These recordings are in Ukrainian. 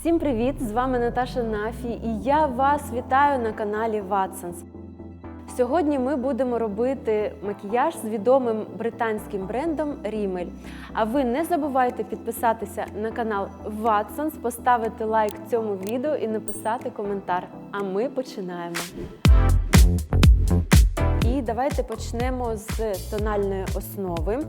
Всім привіт! З вами Наташа Нафі, і я вас вітаю на каналі Watsons. Сьогодні ми будемо робити макіяж з відомим британським брендом Rimmel. А ви не забувайте підписатися на канал Watsons, поставити лайк цьому відео і написати коментар. А ми починаємо. І давайте почнемо з тональної основи.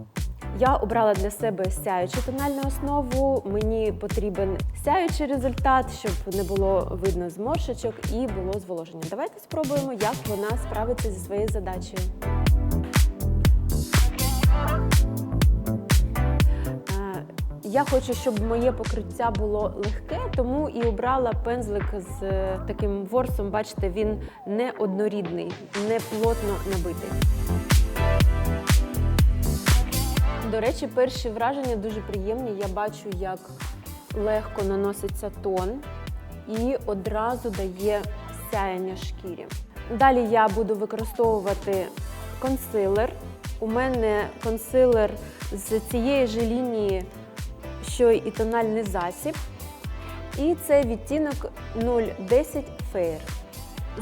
Я обрала для себе сяючу тональну основу. Мені потрібен сяючий результат, щоб не було видно зморшечок і було зволоження. Давайте спробуємо, як вона справиться зі своєю задачею. Я хочу, щоб моє покриття було легке, тому і обрала пензлик з е, таким ворсом. Бачите, він не однорідний, не плотно набитий. До речі, перші враження дуже приємні. Я бачу, як легко наноситься тон і одразу дає сяяння шкірі. Далі я буду використовувати консилер. У мене консилер з цієї ж лінії, що і тональний засіб. І це відтінок 010 Fair.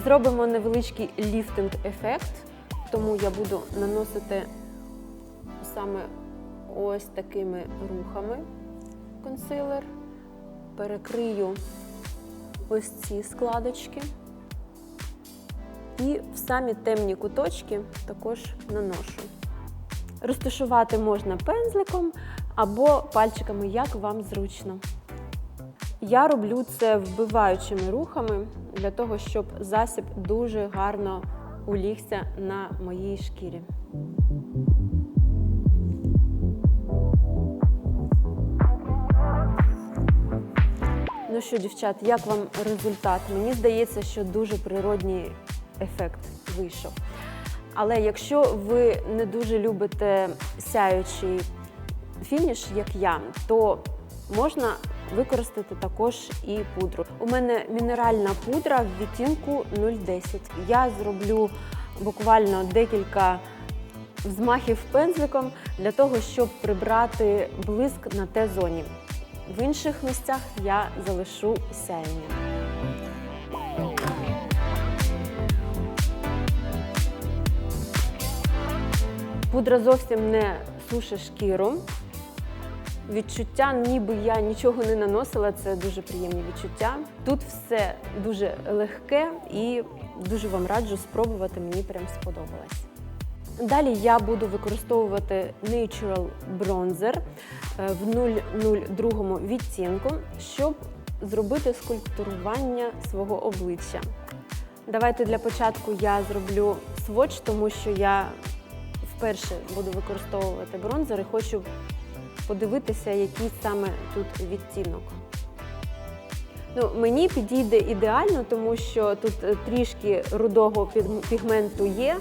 Зробимо невеличкий ліфтинг ефект, тому я буду наносити саме ось такими рухами консилер. Перекрию ось ці складочки. І в самі темні куточки також наношу. Розташувати можна пензликом або пальчиками, як вам зручно. Я роблю це вбиваючими рухами для того, щоб засіб дуже гарно улігся на моїй шкірі. Ну що, дівчат, як вам результат? Мені здається, що дуже природній ефект вийшов. Але якщо ви не дуже любите сяючий фініш, як я, то можна використати також і пудру. У мене мінеральна пудра в відтінку 010. Я зроблю буквально декілька взмахів пензликом для того, щоб прибрати блиск на Т-зоні. В інших місцях я залишу сяєння. Пудра зовсім не сушить шкіру. Відчуття, ніби я нічого не наносила, це дуже приємні відчуття. Тут все дуже легке і дуже вам раджу спробувати, мені прям сподобалось. Далі я буду використовувати Natural Bronzer е, в 002 відтінку, щоб зробити скульптурування свого обличчя. Давайте для початку я зроблю сводч, тому що я вперше буду використовувати бронзер і хочу подивитися, який саме тут відтінок. Ну, Мені підійде ідеально, тому що тут е, трішки рудого пігменту є,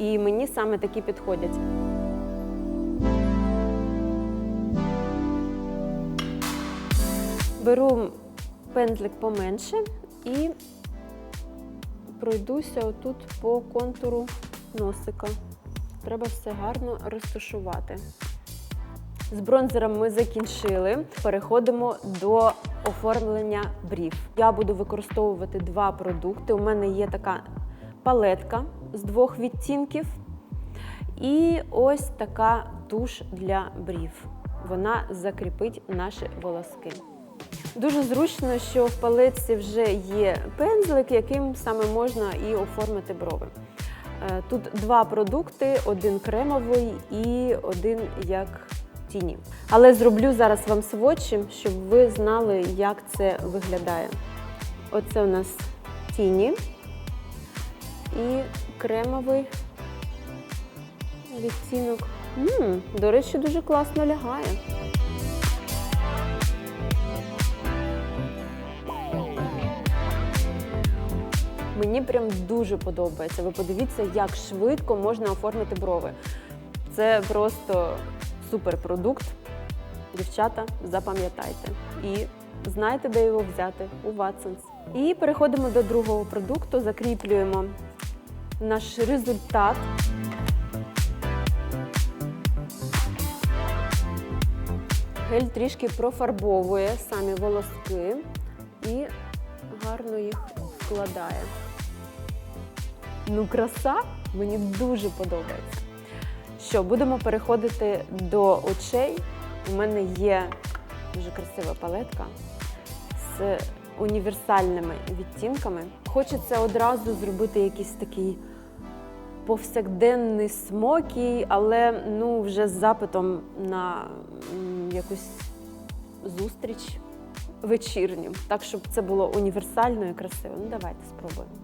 і мені саме такі підходять. Беру пензлик поменше і пройдуся отут по контуру носика. Треба все гарно розташувати. З бронзером ми закінчили. Переходимо до оформлення брів. Я буду використовувати два продукти. У мене є така палетка з двох відтінків. І ось така туш для брів. Вона закріпить наші волоски. Дуже зручно, що в палетці вже є пензлик, яким саме можна і оформити брови. Е, Тут два продукти: один кремовий і один як тіні. Але зроблю зараз вам сводчі, щоб ви знали, як це виглядає. Оце у нас тіні і кремовий відтінок. м до речі, дуже класно лягає. Мені прям дуже подобається. Ви подивіться, як швидко можна оформити брови. Це просто суперпродукт. Дівчата, запам'ятайте. І знайте, де його взяти у Watsons. І переходимо до другого продукту, закріплюємо наш результат. Гель трішки профарбовує самі волоски. і гарно їх вкладає. Ну, краса мені дуже подобається. Що, будемо переходити до очей. У мене є дуже красива палетка з універсальними відтінками. Хочеться одразу зробити якийсь такий повсякденний смокій, але ну, вже з запитом на якусь зустріч вечірню, так щоб це було універсально і красиво. Ну, давайте спробуємо.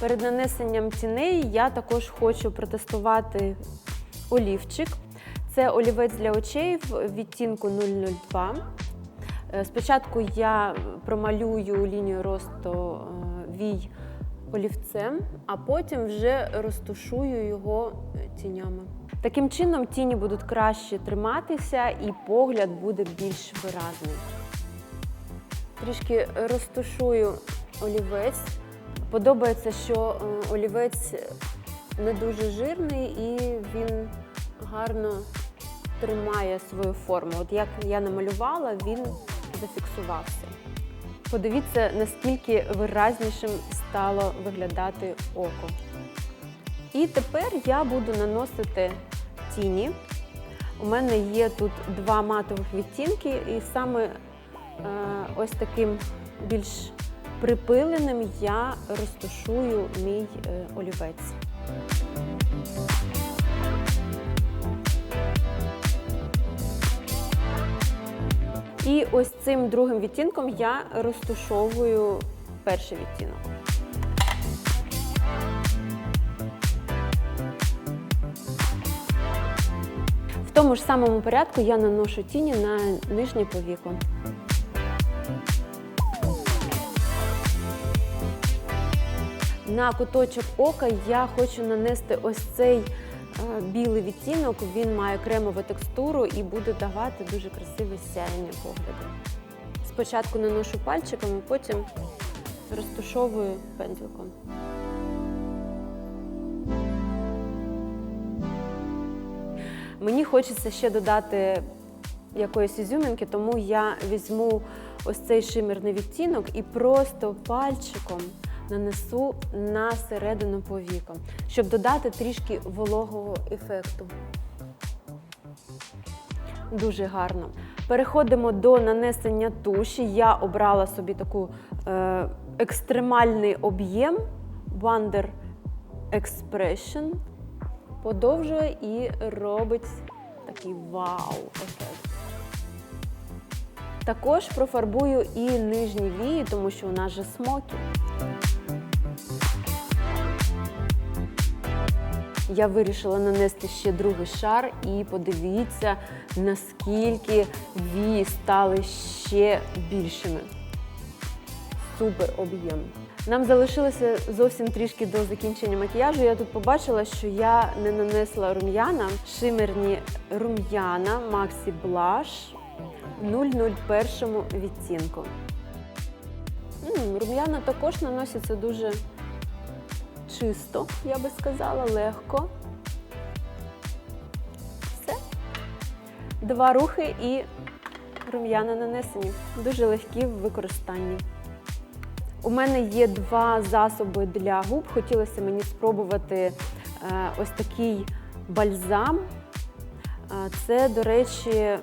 Перед нанесенням тіней я також хочу протестувати олівчик. Це олівець для очей в відтінку 002. Е, Спочатку я промалюю лінію росту е, вій олівцем, а потім вже розтушую його е, тінями. Таким чином тіні будуть краще триматися і погляд буде більш виразний. Трішки розтушую олівець. Подобається, що е, олівець не дуже жирний і він гарно тримає свою форму. От як я намалювала, він зафіксувався. Подивіться, наскільки виразнішим стало виглядати око. І тепер я буду наносити тіні. У мене є тут два матових відтінки, і саме е, ось таким більш припиленим я розташую мій е, олівець. І ось цим другим відтінком я розтушовую перший відтінок. В тому ж самому порядку я наношу тіні на нижнє повіко. На куточок ока я хочу нанести ось цей білий відтінок. Він має кремову текстуру і буде давати дуже красиве сяєння погляду. Спочатку наношу пальчиком, а потім розтушовую пензликом. Мені хочеться ще додати якоїсь ізюминки, тому я візьму ось цей шимерний відтінок і просто пальчиком нанесу на середину повіка, щоб додати трішки вологого ефекту. Дуже гарно. Переходимо до нанесення туші. Я обрала собі таку е, екстремальний об'єм Wonder Expression. Подовжує і робить такий вау-ефект. Також профарбую і нижні вії, тому що у нас же смокі. Я вирішила нанести ще другий шар і подивіться, наскільки вії стали ще більшими. Супер об'єм. Нам залишилося зовсім трішки до закінчення макіяжу. Я тут побачила, що я не нанесла рум'яна, шимерні рум'яна Maxi Blush 001 відтінку. Рум'яна також наносяться дуже чисто, я би сказала, легко. Все. Два рухи і рум'яна нанесені. Дуже легкі в використанні. У мене є два засоби для губ. Хотілося мені спробувати е, ось такий бальзам. Е, Це, до речі,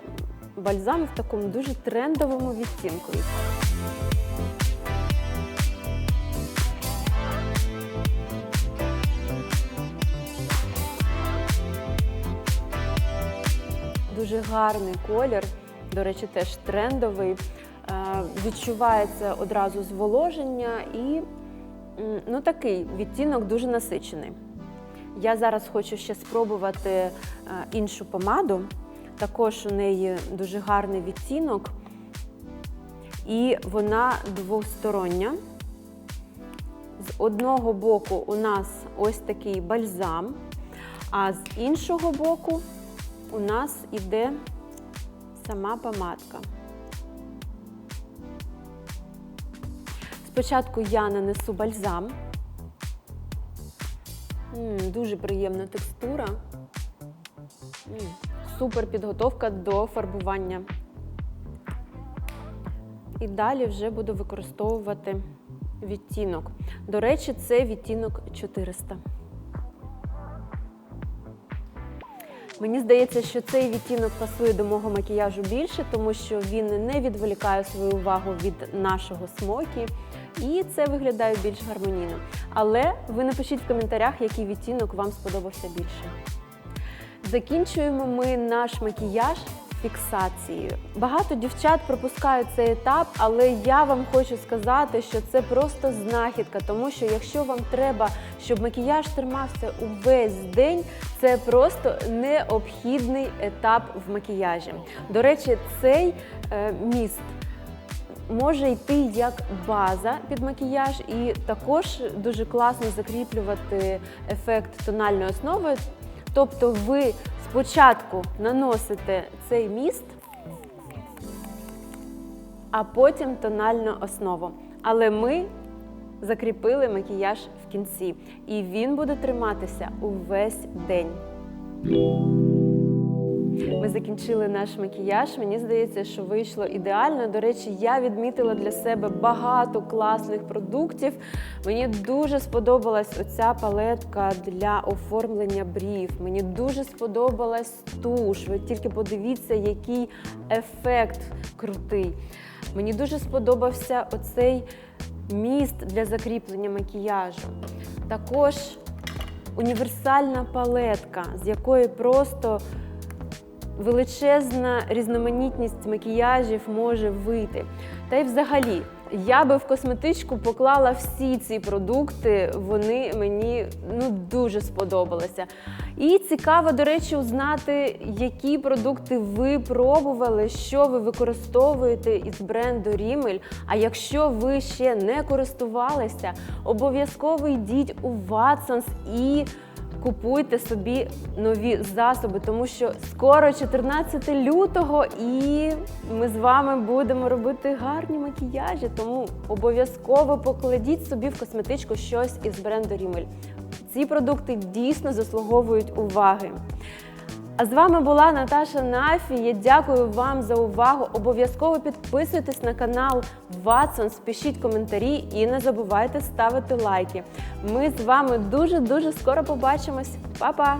бальзам в такому дуже трендовому відтінку. Дуже гарний колір, до речі, теж трендовий. Е, Відчувається одразу зволоження і ну, такий відтінок дуже насичений. Я зараз хочу ще спробувати е, іншу помаду. Також у неї дуже гарний відтінок, і вона двостороння. З одного боку у нас ось такий бальзам, а з іншого боку у нас іде сама помадка. Спочатку я нанесу бальзам. М, дуже приємна текстура. М, супер підготовка до фарбування. і далі вже буду використовувати відтінок. До речі, це відтінок 400. Мені здається, що цей відтінок пасує до мого макіяжу більше, тому що він не відволікає свою увагу від нашого смокі, і це виглядає більш гармонійно. Але ви напишіть в коментарях, який відтінок вам сподобався більше. Закінчуємо ми наш макіяж фіксацією. Багато дівчат пропускають цей етап, але я вам хочу сказати, що це просто знахідка, тому що якщо вам треба, щоб макіяж тримався увесь день, це просто необхідний етап в макіяжі. До речі, цей е, міст. Може йти як база під макіяж, і також дуже класно закріплювати ефект тональної основи. Тобто ви спочатку наносите цей міст, а потім тональну основу. Але ми закріпили макіяж в кінці, і він буде триматися увесь день. Ми закінчили наш макіяж. Мені здається, що вийшло ідеально. До речі, я відмітила для себе багато класних продуктів. Мені дуже сподобалась оця палетка для оформлення брів. Мені дуже сподобалась туш. Ви тільки подивіться, який ефект крутий. Мені дуже сподобався оцей міст для закріплення макіяжу. Також універсальна палетка, з якої просто величезна різноманітність макіяжів може вийти. Та й взагалі, я би в косметичку поклала всі ці продукти, вони мені ну дуже сподобалися. І цікаво, до речі, узнати, які продукти ви пробували, що ви використовуєте із бренду Rimmel. А якщо ви ще не користувалися, обов'язково йдіть у Watsons і купуйте собі нові засоби, тому що скоро 14 лютого, і ми з вами будемо робити гарні макіяжі. Тому обов'язково покладіть собі в косметичку щось із бренду Rimmel. Ці продукти дійсно заслуговують уваги. А з вами була Наташа Нафі. Я дякую вам за увагу. Обов'язково підписуйтесь на канал Watsons, пишіть коментарі і не забувайте ставити лайки. Ми з вами дуже дуже скоро побачимось. Па-па!